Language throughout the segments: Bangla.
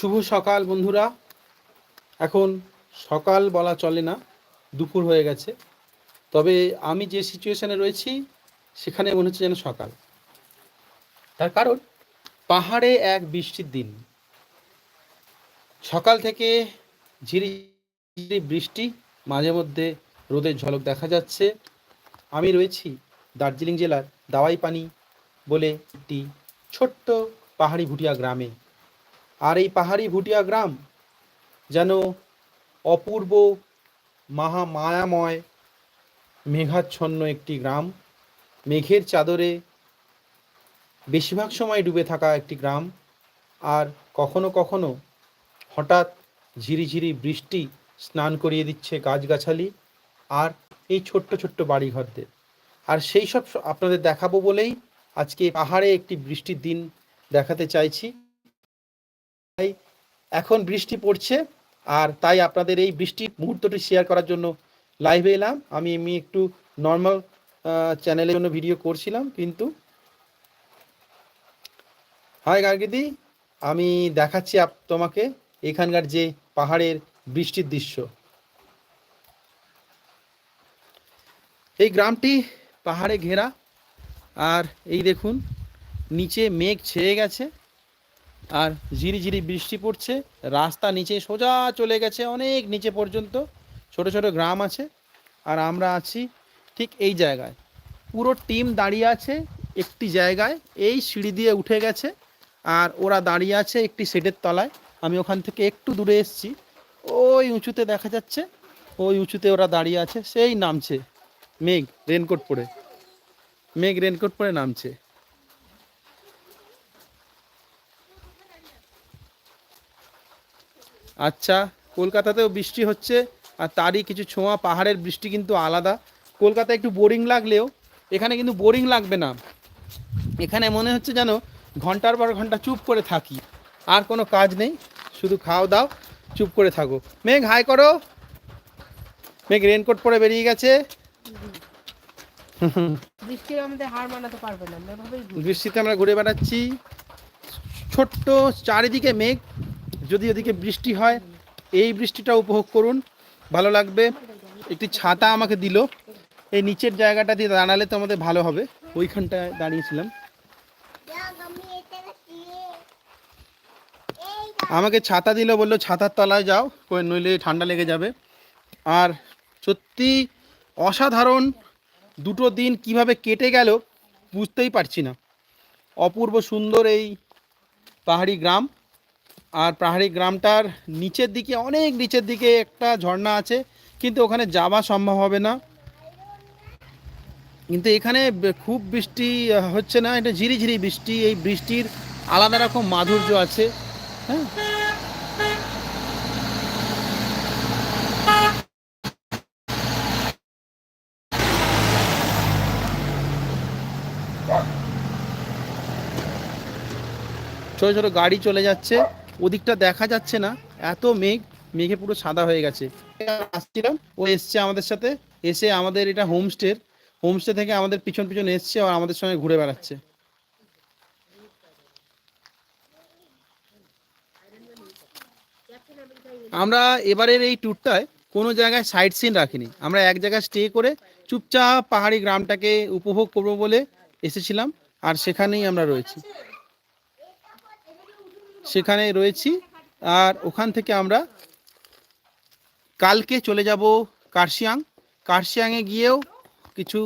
শুভ সকাল বন্ধুরা। এখন সকাল বলা চলে না, দুপুর হয়ে গেছে। তবে আমি যে সিচুয়েশানে রয়েছি, সেখানে মনে হচ্ছে যেন সকাল। তার কারণ, পাহাড়ে এক বৃষ্টির দিন। সকাল থেকে ঝিরি বৃষ্টি, মাঝে মধ্যে রোদের ঝলক দেখা যাচ্ছে। আমি রয়েছি দার্জিলিং জেলার দাওয়াই পানি বলে একটি ছোট্ট পাহাড়ি ভুটিয়া গ্রামে। আর এই পাহাড়ি ভুটিয়া গ্রাম যেন অপূর্ব মহা মায়াময়, মেঘাচ্ছন্ন একটি গ্রাম। মেঘের চাদরে বেশিরভাগ সময় ডুবে থাকা একটি গ্রাম। আর কখনো কখনো হঠাৎ ঝিরিঝিরি বৃষ্টি স্নান করিয়ে দিচ্ছে গাছগাছালি আর এই ছোট্ট ছোট্ট বাড়িঘরদের। আর সেই সব আপনাদের দেখাবো বলেই আজকে পাহাড়ে একটি বৃষ্টির দিন দেখাতে চাইছি। তাই এখন বৃষ্টি পড়ছে আর তাই আপনাদের এই বৃষ্টির মুহূর্তটি শেয়ার করার জন্য লাইভে এলাম। আমি এমনি একটু নর্মাল চ্যানেলের জন্য ভিডিও করছিলাম, কিন্তু হাই গার্গিদি, আমি দেখাচ্ছি তোমাকে এখানকার যে পাহাড়ের বৃষ্টির দৃশ্য। এই গ্রামটি পাহাড়ে ঘেরা, আর এই দেখুন, নিচে মেঘ ছেয়ে গেছে। আর ঝিরিঝিরি বৃষ্টি পড়ছে, রাস্তা নিচে সোজা চলে গেছে, অনেক নিচে পর্যন্ত, ছোট ছোট গ্রাম আছে, আর আমরা আছি ঠিক এই জায়গায়। পুরো টিম দাঁড়িয়ে আছে একটি জায়গায়, এই সিঁড়ি দিয়ে উঠে গেছে, আর ওরা দাঁড়িয়ে আছে একটি শেডের তলায়। আমি ওখান থেকে একটু দূরে এসেছি, ওই উঁচুতে দেখা যাচ্ছে, ওই উঁচুতে ওরা দাঁড়িয়ে আছে, সেই নামছে, মেঘ, রেনকোট পরে। মেঘ, রেনকোট পরে নামছে। আচ্ছা কলকাতাতেও বৃষ্টি হচ্ছে আর তারই কিছু ছোঁয়া পাহাড়ের বৃষ্টি কিন্তু আলাদা। কলকাতায় একটু বোরিং লাগলেও এখানে কিন্তু বোরিং লাগবে না। এখানে মনে হচ্ছে যেন ঘণ্টার পর ঘণ্টা চুপ করে থাকি। আর কোনো কাজ নেই শুধু খাও দাও চুপ করে থাকো। মেঘ হাই করো। মেঘ রেনকোট পরে বেরিয়ে গেছে। বৃষ্টিতে আমরা ঘুরে বেড়াচ্ছি। ছোট্ট চারিদিকে মেঘ যদি ওদিকে বৃষ্টি হয়, এই বৃষ্টিটা উপভোগ করুন। ভালো লাগবে। একটি ছাতা আমাকে দিল। এই নিচের জায়গাটা দিয়ে দাঁড়ালে তো আমাদের ভালো হবে। ওইখানটায় দাঁড়িয়েছিলাম। আমাকে ছাতা দিল, বলল, ছাতার তলায় যাও নইলে ঠান্ডা লেগে যাবে। আর সত্যি অসাধারণ দুটো দিন কীভাবে কেটে গেল, বুঝতেই পারছি না। অপূর্ব সুন্দর এই পাহাড়ি গ্রাম। আর পাহাড়ি গ্রামটার নিচের দিকে, অনেক নিচের দিকে একটা ঝর্ণা আছে, কিন্তু ওখানে যাওয়া সম্ভব হবে না। কিন্তু এখানে খুব বৃষ্টি হচ্ছে না, এটা ঝিরিঝিরি বৃষ্টি, এই বৃষ্টির আলাদা রকম মাধুর্য আছে হ্যাঁ? ছোটো ছোটো গাড়ি চলে যাচ্ছে। ওদিকটা দেখা যাচ্ছে না। এত মেঘ, মেঘে পুরো সাদা হয়ে গেছে। আসছিলাম, ও এসছে আমাদের সাথে, এসে আমাদের এটা হোমস্টের হোমস্টে থেকে আমাদের পিছন পিছন এসছে আর আমাদের সঙ্গে ঘুরে বেড়াচ্ছে। আমরা এবারের এই ট্যুরটায় কোনো জায়গায় সাইট সিন রাখিনি। আমরা এক জায়গায় স্টে করে চুপচাপ পাহাড়ি গ্রামটাকে উপভোগ করব বলে এসেছিলাম, আর সেখানেই আমরা রয়েছি। সেখানে রয়েছি। আর ওখান থেকে আমরা কালকে চলে যাব কার্শিয়াং। কার্শিয়াংয়ে গিয়েও কিছু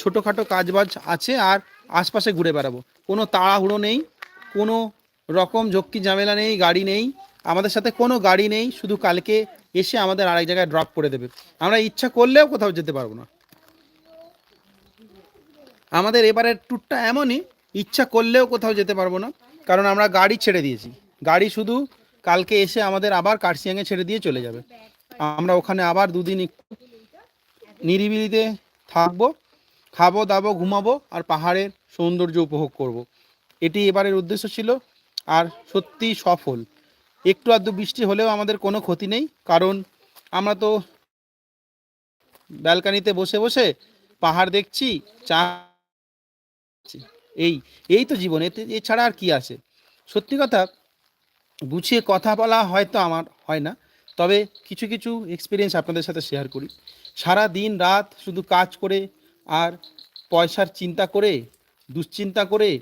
ছোটোখাটো কাজবাজ আছে আর আশপাশে ঘুরে বেড়াবো। কোনো তাড়াহুড়ো নেই, কোনো রকম ঝক্কি ঝামেলা নেই, গাড়ি নেই। আমাদের সাথে কোনো গাড়ি নেই, শুধু কালকে এসে আমাদের আরেক জায়গায় ড্রপ করে দেবে। আমরা ইচ্ছা করলেও কোথাও যেতে পারব না। আমাদের এবারের ট্যুরটা এমনই, ইচ্ছা করলেও কোথাও যেতে পারব না, কারণ আমরা গাড়ি ছেড়ে দিয়েছি। গাড়ি শুধু কালকে এসে আমাদের আবার কার্শিয়াংয়ে ছেড়ে দিয়ে চলে যাবে। আমরা ওখানে আবার দুদিন একটু নিরিবিলিতে থাকব, খাব, দাবো, ঘুমাবো আর পাহাড়ের সৌন্দর্য উপভোগ করব। এটি এবারের উদ্দেশ্য ছিল আর সত্যি সফল। একটু আধটু বৃষ্টি হলেও আমাদের কোনো ক্ষতি নেই, কারণ আমরা তো ব্যালকানিতে বসে বসে পাহাড় দেখছি, চা এই এই তো জীবন, এতে, এছাড়া আর কি আছে? সত্যি কথা গুছিয়ে কথা বলা হয়তো আমার হয় না, তবে কিছু কিছু এক্সপিরিয়েন্স আপনাদের সাথে শেয়ার করি। সারা দিন রাত শুধু কাজ করে আর পয়সার চিন্তা করে, দুশ্চিন্তা করে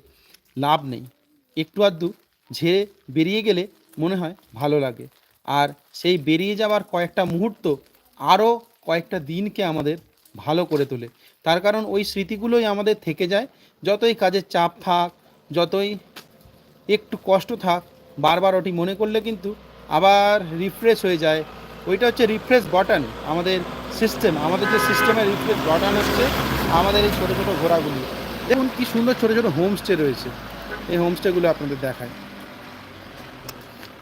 লাভ নেই। একটু আধটু ঝেড়ে বেরিয়ে গেলে মনে হয় ভালো লাগে। আর সেই বেরিয়ে যাওয়ার কয়েকটা মুহূর্ত আরও কয়েকটা দিনকে আমাদের ভালো করে তোলে। তার কারণ ওই স্মৃতিগুলোই আমাদের থেকে যায়। যতই কাজের চাপ থাক, যতই একটু কষ্ট থাক বারবার ওটি মনে করলে কিন্তু আবার রিফ্রেশ হয়ে যায়। ওইটা হচ্ছে রিফ্রেশ বাটন আমাদের সিস্টেম আমাদের যে সিস্টেমের রিফ্রেশ বাটন হচ্ছে, আমাদের এই ছোটো ছোটো ঘোরাগুলি দেখুন কি সুন্দর ছোটো ছোটো হোমস্টে রয়েছে। এই হোমস্টেগুলো আপনাদের দেখায়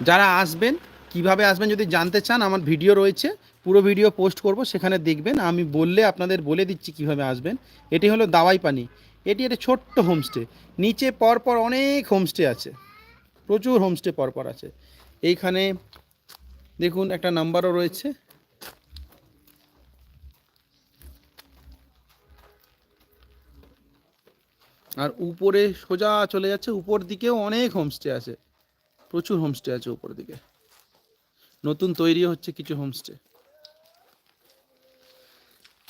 যারা আসবেন, কীভাবে আসবেন যদি জানতে চান, আমার ভিডিও রয়েছে। পুরো ভিডিও পোস্ট করব, সেখানে দেখবেন। আমি বললে আপনাদের বলে দিচ্ছি কীভাবে আসবেন। এটি হলো দাওয়াই পানি এটি একটা ছোট্ট হোমস্টে নিচে পরপর অনেক হোমস্টে আছে। প্রচুর হোমস্টে পরপর আছে। এইখানে দেখুন একটা নাম্বারও রয়েছে। আর উপরে সোজা চলে যাচ্ছে, উপর দিকেও অনেক হোমস্টে আছে। প্রচুর হোমস্টে আছে উপর দিকে। নতুন তৈরি হচ্ছে কিছু হোমস্টে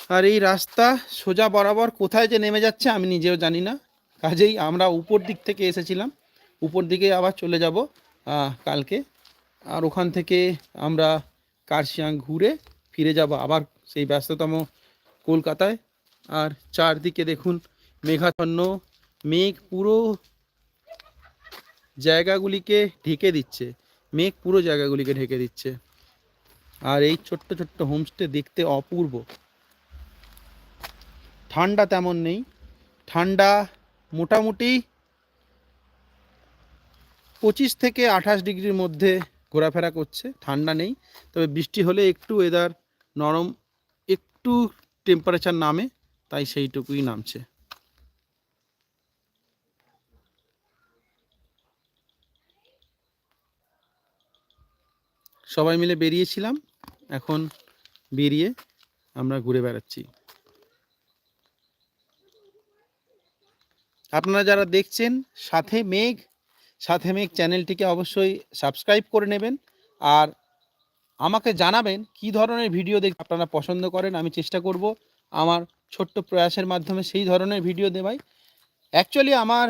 আর এই রাস্তা সোজা বরাবর কোথায় যে নেমে যাচ্ছে আমি নিজেও জানি না। কাজেই আমরা উপর দিক থেকে এসেছিলাম। উপর দিকে আবার চলে যাব কালকে। আর ওখান থেকে আমরা কার্শিয়াং ঘুরে ফিরে যাব আবার সেই ব্যস্ততম কলকাতায়। আর চারদিকে দেখুন মেঘাচ্ছন্ন মেঘ পুরো জায়গাগুলিকে ঢেকে দিচ্ছে, মেঘ পুরো জায়গাগুলিকে ঢেকে দিচ্ছে। আর এই ছোট্ট ছোট্ট হোমস্টে দেখতে অপূর্ব। ঠান্ডা তেমন নেই, ঠান্ডা মোটামুটি পঁচিশ থেকে আঠাশ ডিগ্রির মধ্যে ঘোরাফেরা করছে, ঠান্ডা নেই। তবে বৃষ্টি হলে একটু ওয়েদার নরম, একটু টেম্পারেচার নামে, তাই সেইটুকুই নামছে। সবাই মিলে বেরিয়েছিলাম, এখন বেরিয়ে আমরা ঘুরে বেড়াচ্ছি। আপনারা যারা দেখছেন, সাথে মেঘ সাথে মেঘ চ্যানেলটিকে অবশ্যই সাবস্ক্রাইব করে নেবেন আর আমাকে জানাবেন কি ধরনের ভিডিও দেখতে আপনারা পছন্দ করেন, আমি চেষ্টা করব আমার ছোট্ট প্রয়াসের মাধ্যমে সেই ধরনের ভিডিও দেওয়াই। অ্যাকচুয়ালি আমার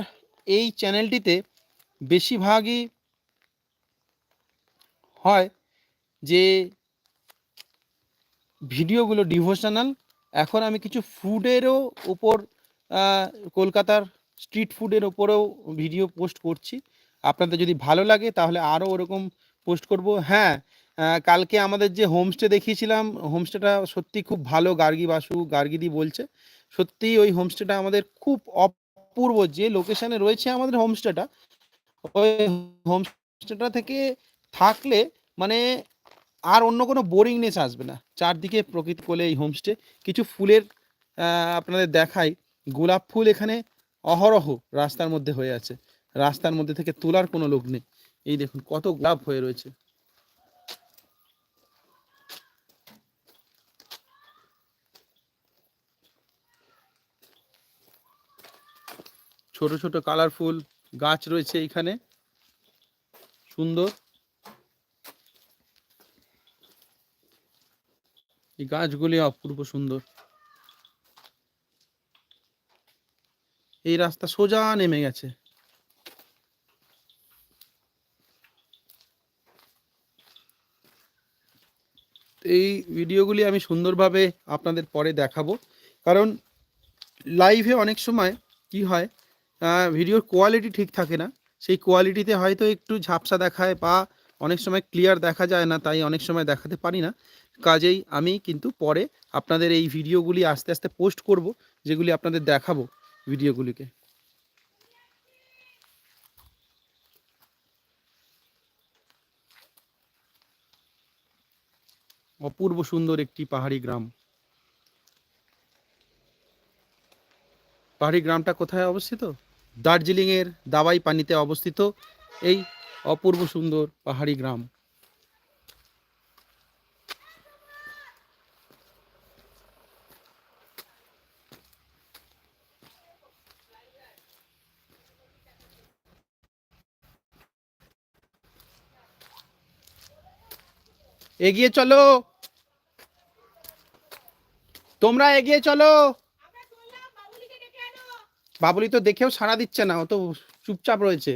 এই চ্যানেলটিতে বেশিরভাগই হয় যে ভিডিওগুলো ডিভোশনাল এখন আমি কিছু ফুডেরও উপর কলকাতার স্ট্রিট ফুডের ওপরেও ভিডিও পোস্ট করছি। আপনাদের যদি ভালো লাগে, তাহলে আরও ওরকম পোস্ট করব। হ্যাঁ কালকে আমাদের যে হোমস্টে দেখিয়েছিলাম হোমস্টেটা সত্যি খুব ভালো, গার্গি বাসু, গার্গিদি বলছে। সত্যি ওই হোমস্টেটা আমাদের খুব অপূর্ব, যে লোকেশনে রয়েছে আমাদের হোমস্টেটা ওই হোমস্টেটা থেকে থাকলে মানে আর অন্য কোনো বোরিংনেস আসবে না। চারদিকে প্রকৃতি কোলে এই হোমস্টে কিছু ফুলের আপনাদের দেখাই। গোলাপ ফুল এখানে অহরহ রাস্তার মধ্যে হয়ে আছে। রাস্তার মধ্যে থেকে তোলার কোনো লোক নেই। এই দেখুন, কত গোলাপ হয়ে রয়েছে। ছোট ছোট কালারফুল গাছ রয়েছে এইখানে সুন্দর। এই গাছগুলি অপূর্ব সুন্দর। এই রাস্তা সোজা নেমে গেছে। এই ভিডিওগুলি আমি সুন্দরভাবে আপনাদের পরে দেখাবো। কারণ লাইভে অনেক সময় কি হয় ভিডিওর কোয়ালিটি ঠিক থাকে না। সেই কোয়ালিটিতে হয়তো একটু ঝাপসা দেখায় বা অনেক সময় ক্লিয়ার দেখা যায় না, তাই অনেক সময় দেখাতে পারি না। কাজেই আমি কিন্তু পরে আপনাদের এই ভিডিওগুলি আস্তে আস্তে পোস্ট করব, যেগুলি আপনাদের দেখাবো ভিডিওগুলিকে অপূর্ব সুন্দর একটি পাহাড়ি গ্রাম। পাহাড়ি গ্রামটা কোথায় অবস্থিত? দার্জিলিংয়ের দাবাই পানিতে অবস্থিত এই অপূর্ব সুন্দর পাহাড়ি গ্রাম। এগিয়ে চলো। তোমরা এগিয়ে চলো। বাবুলি তো দেখেও সাড়া দিচ্ছে না, ও তো চুপচাপ রয়েছে।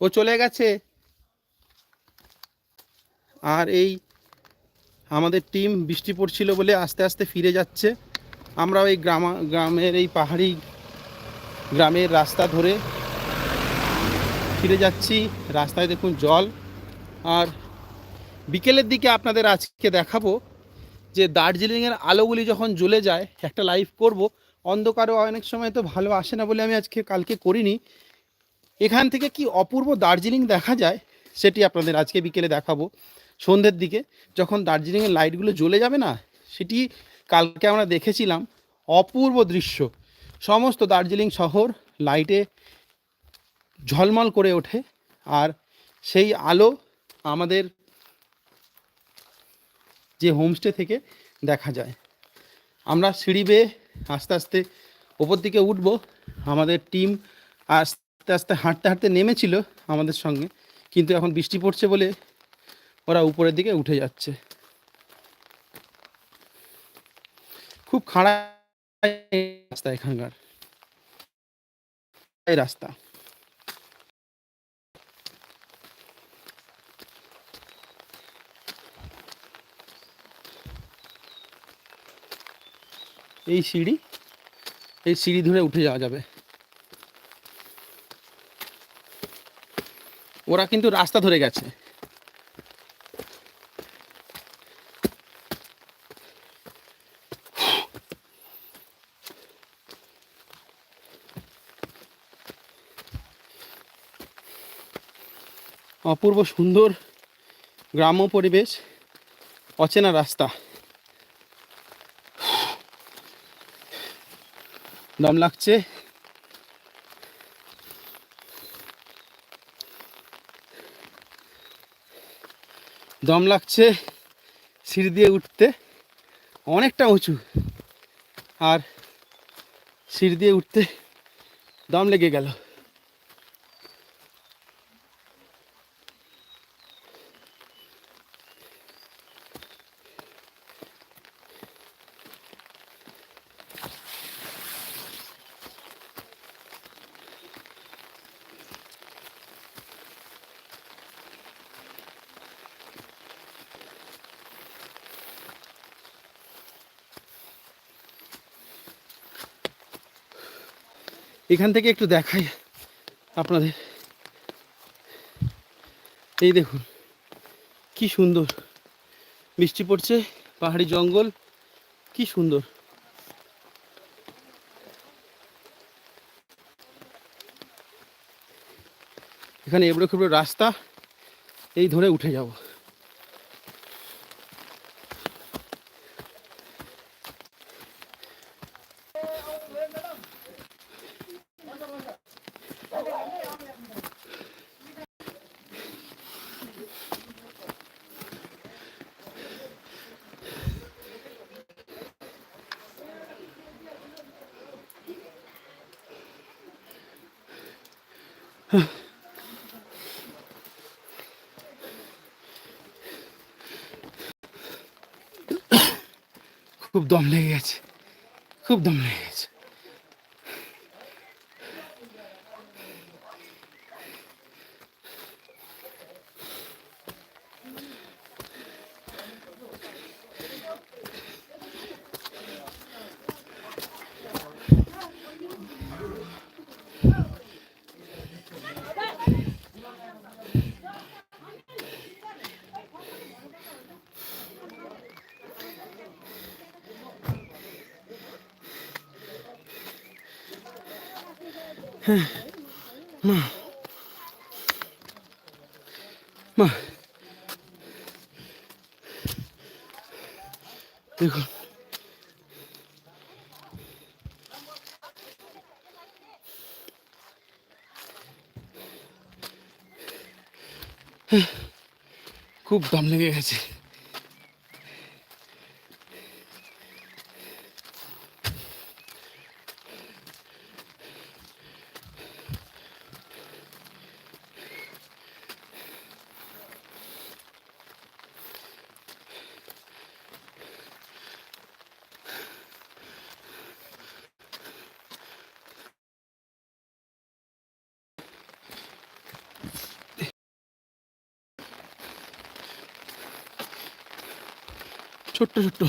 ও চলে গেছে। আর এই আমাদের টিম বৃষ্টি পড়ছিল বলে আস্তে আস্তে ফিরে যাচ্ছে। আমরা ওই গ্রাম, গ্রামের এই পাহাড়ি গ্রামের রাস্তা ধরে ফিরে যাচ্ছি। রাস্তায় দেখুন জল। আর বিকেলের দিকে আপনাদের আজকে দেখাবো যে দার্জিলিংয়ের আলোগুলি যখন জ্বলে যায়, একটা লাইভ করব। অন্ধকারও অনেক সময় তো ভালো আসে না বলে আমি আজকে কালকে করিনি। এখান থেকে কি অপূর্ব দার্জিলিং দেখা যায়, সেটি আপনাদের আজকে বিকেলে দেখাবো। সন্ধ্যের দিকে যখন দার্জিলিংয়ের লাইটগুলো জ্বলে যাবে না, সেটি কালকে আমরা দেখেছিলাম অপূর্ব দৃশ্য। সমস্ত দার্জিলিং শহর লাইটে ঝলমল করে ওঠে, আর সেই আলো আমাদের যে হোমস্টে থেকে দেখা যায়। আমরা সিঁড়ি বেয়ে আস্তে আস্তে ওপর দিকে উঠব। আমাদের টিম আস্তে আস্তে হাঁটতে হাঁটতে নেমেছিল আমাদের সঙ্গে, কিন্তু এখন বৃষ্টি পড়ছে বলে ওরা উপরের দিকে উঠে যাচ্ছে। খুব খাড়া রাস্তা এখানকার। রাস্তা। এই সিঁড়ি এই সিঁড়ি ধরে উঠে যাওয়া যাবে। ওরা কিন্তু রাস্তা ধরে গেছে। অপূর্ব সুন্দর গ্রাম্য পরিবেশ, অচেনা রাস্তা। দম লাগছে? দম লাগছে সিঁড়ি দিয়ে উঠতে। অনেকটা উঁচু। আর সিঁড়ি দিয়ে উঠতে দম লেগে গেল। এখান থেকে একটু দেখাই আপনাদের। এই দেখুন, কি সুন্দর। বৃষ্টি পড়ছে, পাহাড়ি জঙ্গল, কি সুন্দর। এখানে এবড়ো খেবড়ো রাস্তা, এই ধরে উঠে যাব। খুব দম লেগে গেছে খুব দম লেগে গেছে। মা দেখুন খুব দম লেগে গেছে ছোট্ট ছোট্ট